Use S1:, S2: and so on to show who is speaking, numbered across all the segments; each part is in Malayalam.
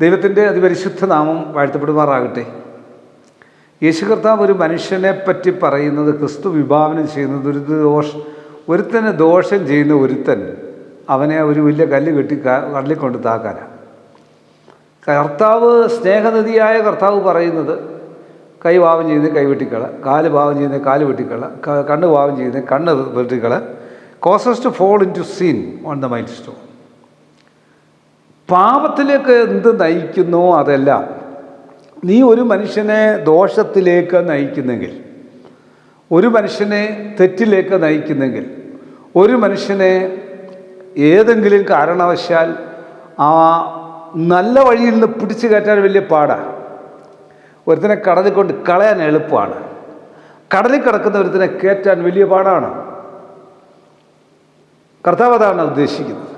S1: ദൈവത്തിന്റെ അതിപരിശുദ്ധ നാമം വാഴ്ത്തപ്പെടുമാറാകട്ടെ. യേശു കർത്താവ് ഒരു മനുഷ്യനെ പറ്റി പറയുന്നത് ക്രിസ്തു വിഭാവനം ചെയ്യുന്നത് ഒരു ദോഷ ഒരുത്തന് ദോഷം ചെയ്യുന്ന ഒരുത്തൻ അവനെ ഒരു വലിയ കല്ല് കെട്ടി കള്ളിക്കൊണ്ട് കൊണ്ട് താക്കാനാണ് കർത്താവ് സ്നേഹനിധിയായ കർത്താവ് പറയുന്നത് കൈ പാവം ചെയ്യുന്ന കൈ വെട്ടിക്കള കാൽ പാവം ചെയ്യുന്ന കാൽ വെട്ടിക്കള കണ്ണ് പാവം ചെയ്യുന്ന കണ്ണ് വെട്ടിക്കള. Causes to fall into sin on the mind stone പാപത്തിലേക്ക് എന്ത് നയിക്കുന്നു അതെല്ലാം. നീ ഒരു മനുഷ്യനെ ദോഷത്തിലേക്ക് നയിക്കുന്നെങ്കിൽ ഒരു മനുഷ്യനെ തെറ്റിലേക്ക് നയിക്കുന്നെങ്കിൽ ഒരു മനുഷ്യനെ ഏതെങ്കിലും കാരണവശാൽ ആ നല്ല വഴിയിൽ നിന്ന് പിടിച്ചു കയറ്റാൻ വലിയ പാടാണ് ഒരുത്തിനെ കടലിൽ കൊണ്ട് കളയാൻ എളുപ്പമാണ്. കടലിൽ കിടക്കുന്ന ഒരുത്തിനെ കയറ്റാൻ വലിയ പാടാണ്. കർത്താവ് അതാണ് ഉദ്ദേശിക്കുന്നത്.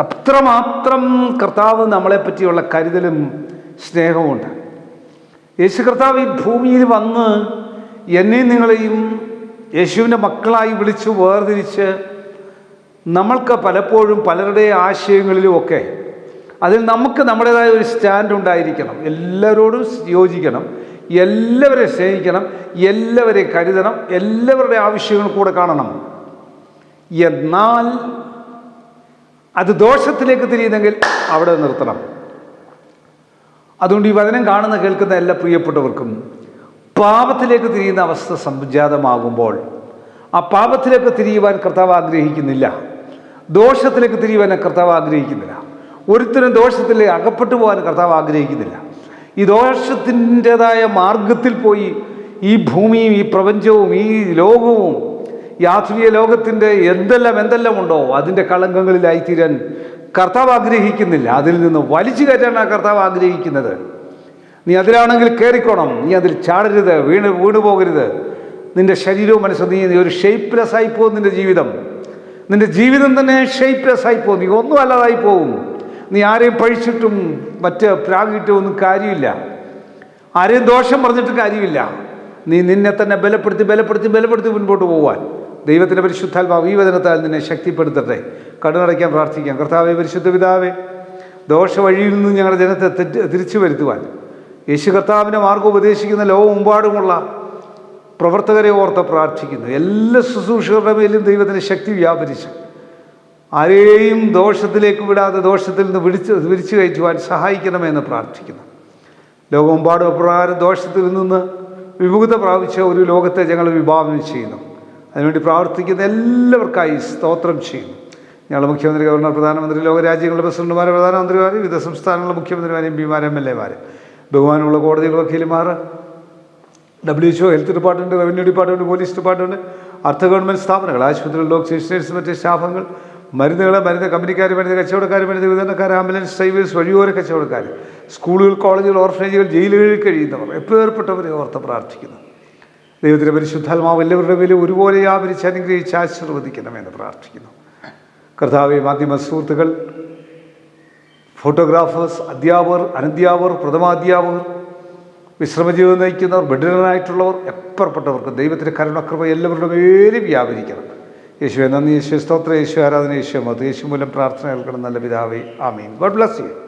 S1: അത്രമാത്രം കർത്താവ് നമ്മളെ പറ്റിയുള്ള കരുതലും സ്നേഹവുമുണ്ട് യേശു കർത്താവ് ഈ ഭൂമിയിൽ വന്ന് എന്നെയും നിങ്ങളെയും യേശുവിന്റെ മക്കളായി വിളിച്ച് വേർതിരിച്ച് നമ്മൾക്ക് പലപ്പോഴും പലരുടെ ആശയങ്ങളിലുമൊക്കെ അതിൽ നമുക്ക് നമ്മുടേതായ ഒരു സ്റ്റാൻഡ് ഉണ്ടായിരിക്കണം. എല്ലാവരോടും യോജിക്കണം. എല്ലാവരെ സ്നേഹിക്കണം. എല്ലാവരെയും കരുതണം. എല്ലാവരുടെ ആവശ്യങ്ങൾ കൂടെ കാണണം. എന്നാൽ അത് ദോഷത്തിലേക്ക് തിരിയുന്നെങ്കിൽ അവിടെ നിർത്തണം. അതുകൊണ്ട് ഈ വചനം കാണുന്ന കേൾക്കുന്ന എല്ലാ പ്രിയപ്പെട്ടവർക്കും പാപത്തിലേക്ക് തിരിയുന്ന അവസ്ഥ സംജാതമാകുമ്പോൾ ആ പാപത്തിലേക്ക് തിരിയുവാൻ കർത്താവ് ആഗ്രഹിക്കുന്നില്ല. ദോഷത്തിലേക്ക് തിരിയുവാൻ കർത്താവ് ആഗ്രഹിക്കുന്നില്ല. ഒരുത്തരും ദോഷത്തിലേക്ക് അകപ്പെട്ടു പോകാൻ കർത്താവ് ആഗ്രഹിക്കുന്നില്ല. ഈ ദോഷത്തിന്റെതായ മാർഗത്തിൽ പോയി ഈ ഭൂമിയും ഈ പ്രപഞ്ചവും ഈ ലോകവും ഈ ആത്മീയ ലോകത്തിന്റെ എന്തെല്ലാം എന്തെല്ലാം ഉണ്ടോ അതിന്റെ കളങ്കങ്ങളിലായിത്തീരാൻ കർത്താവ് ആഗ്രഹിക്കുന്നില്ല. അതിൽ നിന്ന് വലിച്ചു കയറ്റാനാണ് കർത്താവ് ആഗ്രഹിക്കുന്നത്. നീ അതിലാണെങ്കിൽ കയറിക്കോണം. നീ അതിൽ ചാടരുത്. വീണ് വീണു പോകരുത്. നിന്റെ ശരീരവും മനസ്സും നീ ഒരു ഷെയ്പ്ലെസ് ആയി പോകും നിന്റെ ജീവിതം. നിന്റെ ജീവിതം തന്നെ ഷെയ്പ്ലെസ് ആയി പോകും. നീ ഒന്നും അല്ലാതായി പോകും. നീ ആരെയും പഴിച്ചിട്ടും മറ്റ് പ്രാഗിട്ടും ഒന്നും കാര്യമില്ല. ആരെയും ദോഷം പറഞ്ഞിട്ട് കാര്യമില്ല. നീ നിന്നെ തന്നെ ബലപ്പെടുത്തി ബലപ്പെടുത്തി ബലപ്പെടുത്തി മുൻപോട്ട് പോവാൻ. ദൈവത്തിന്റെ പരിശുദ്ധാത്മാവ് ഈ വചനത്താൽ നിന്നെ ശക്തിപ്പെടുത്തട്ടെ. കണ്ണടയ്ക്കാൻ പ്രാർത്ഥിക്കാം. കർത്താവെ പരിശുദ്ധ പിതാവേ ദോഷ വഴിയിൽ നിന്ന് ഞങ്ങളുടെ ജനത്തെ തെറ്റ് തിരിച്ചു വരുത്തുവാൻ. യേശു കർത്താവിന്റെ മാർഗം ഉപദേശിക്കുന്ന ലോകമെമ്പാടുമുള്ള പ്രവർത്തകരെ ഓർത്ത് പ്രാർത്ഥിക്കുന്നു. എല്ലാ ശുശ്രൂഷകരുടെ മേലും ദൈവത്തിന്റെ ശക്തി വ്യാപരിച്ചു. ആരെയും ദോഷത്തിലേക്ക് വിടാതെ ദോഷത്തിൽ നിന്ന് വിളിച്ച് വിരിച്ചു കയറ്റുവാൻ സഹായിക്കണമെന്ന് പ്രാർത്ഥിക്കുന്നു. ലോകമെമ്പാടും അപ്രകാരം ദോഷത്തിൽ നിന്ന് വിമുഖത പ്രാപിച്ച ഒരു ലോകത്തെ ഞങ്ങൾ വിഭാവനം ചെയ്യുന്നു. അതിനുവേണ്ടി പ്രാർത്ഥിക്കുന്ന എല്ലാവർക്കായി സ്തോത്രം ചെയ്യും ഞങ്ങളുടെ മുഖ്യമന്ത്രി ഗവർണർ പ്രധാനമന്ത്രി ലോകരാജ്യങ്ങളുടെ പ്രസിഡന്റുമാരെ പ്രധാനമന്ത്രിമാർ വിവിധ സംസ്ഥാനങ്ങളുടെ മുഖ്യമന്ത്രിമാർ എം പിമാർ എം എൽ എമാർ ബഹുമാനമുള്ള കോടതികൾ വക്കീലുമാർ W H O health department revenue department police department അർദ്ധ ഗവൺമെന്റ് സ്ഥാപനങ്ങൾ ആശുപത്രികൾ ഡോക്ടേഴ്സ് മറ്റ് സ്റ്റാഫുകൾ മരുന്നുകൾ മരുന്ന് കമ്പനിക്കാർ മരുന്ന് കച്ചവടക്കാർ മരുന്ന് വിതരണക്കാർ ആംബുലൻസ് ഡ്രൈവേഴ്സ് വഴിയോര കച്ചവടക്കാർ സ്കൂളുകൾ കോളേജുകൾ ഓർഫനേജുകൾ ജയിലുകളിൽ കഴിയുന്നവർ എപ്പേർപ്പെട്ടവരെ ഓർത്ത് പ്രാർത്ഥിക്കുന്നു. ദൈവത്തിന്റെ പരിശുദ്ധാത്മാവ് എല്ലാവരുടെ മേലും ഒരുപോലെ വ്യാപരിച്ച് അനുഗ്രഹിച്ച് ആശീർവദിക്കണമെന്ന് പ്രാർത്ഥിക്കുന്നു. കർത്താവെ മാധ്യമ സുഹൃത്തുക്കൾ ഫോട്ടോഗ്രാഫേഴ്സ് അധ്യാപകർ അനധ്യാപകർ പ്രഥമാധ്യാപകർ വിശ്രമജീവിതം നയിക്കുന്നവർ ബഡിനായിട്ടുള്ളവർ എപ്പറപ്പെട്ടവർക്ക് ദൈവത്തിന്റെ കരുണകൃപ എല്ലാവരുടെ മേലും വ്യാപരിക്കണം. യേശുവെ നന്ദി. യേശു സ്തോത്ര. യേശു ആരാധന. യേശു മത് യേശു മൂലം പ്രാർത്ഥന കേൾക്കണം. നല്ല പിതാവേ ആമീൻ. God bless you.